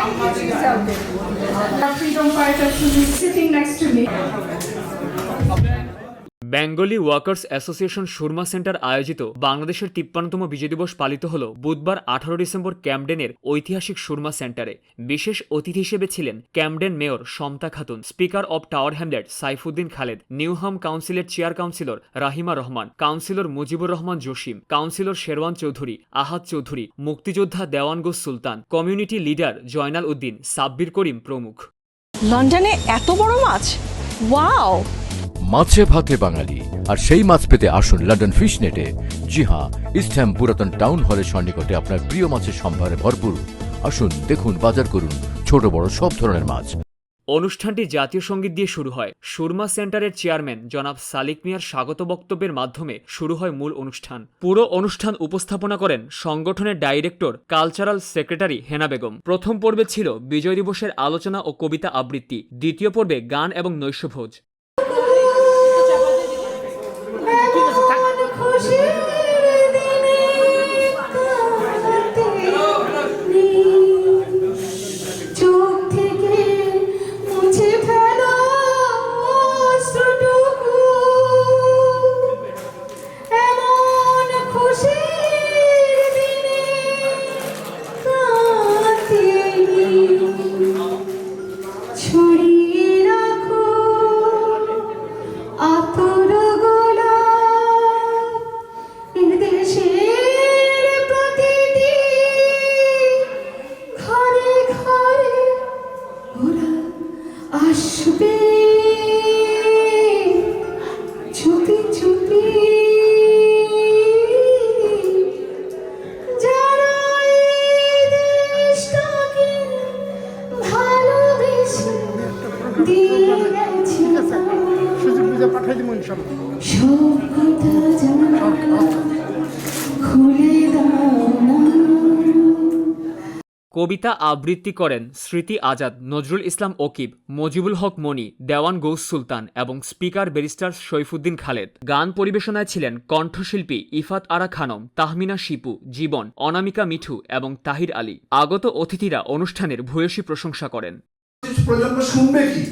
She's out there. Our freedom fighters who is sitting next to me. Bengali workers association Surma centre আয়োজিত বাংলাদেশের তিপ্পান্নতম বিজয় দিবস পালিত হল বুধবার আঠারো ডিসেম্বর ক্যামডেনের ঐতিহাসিক সুরমা সেন্টারে। বিশেষ অতিথি হিসেবে ছিলেন Camden mayor Samata Khatun, speaker of Tower Hamlet Saifuddin Khaled, Newham কাউন্সিলের chair councillor Rahima Rahman, councillor Mujibur Rahman Jasim, councillor Sherwan Chowdhury, Ahad Chowdhury, মুক্তিযোদ্ধা দেওয়ানগো সুলতান, কমিউনিটি লিডার জয়নাল উদ্দিন, সাব্বির করিম প্রমুখ। লন্ডনে এত বড় মাছ? ওয়াও! মাছে ভাতে বাঙালি। আর সেই মাছ পেতে আসুন লন্ডন ফিশ নেটে জি হ্যাঁ ইস্ট হ্যাম পুরাতন টাউন হলের সন্নিকটে আপনার প্রিয় মাছের সম্ভারে ভরপুর। আসুন, দেখুন, বাজার করুন, ছোট, বড়, সব ধরনের মাছ। অনুষ্ঠানটি জাতীয় সংগীত দিয়ে শুরু হয়। সুরমা সেন্টারের চেয়ারম্যান জনাব সালিক মিয়ার স্বাগত বক্তব্যের মাধ্যমে শুরু হয় মূল অনুষ্ঠান। পুরো অনুষ্ঠান উপস্থাপনা করেন সংগঠনের director, cultural secretary Hena Begum. প্রথম পর্বে ছিল বিজয় দিবসের আলোচনা ও কবিতা আবৃত্তি। দ্বিতীয় পর্বে গান এবং নৈশভোজ। কবিতা আবৃত্তি করেন স্মৃতি আজাদ, নজরুল ইসলাম ওকিব, মজিবুল হক মনি, দেওয়ান গৌস সুলতান এবং স্পিকার ব্যারিস্টার সৈফুদ্দিন খালেদ। গান পরিবেশনায় ছিলেন কণ্ঠশিল্পী ইফাত আরা খানম, তাহমিনা শিপু, জীবন, অনামিকা মিঠু এবং তাহির আলী। আগত অতিথিরা অনুষ্ঠানের ভূয়সী প্রশংসা করেন। প্রজন্ম শুনবে কি?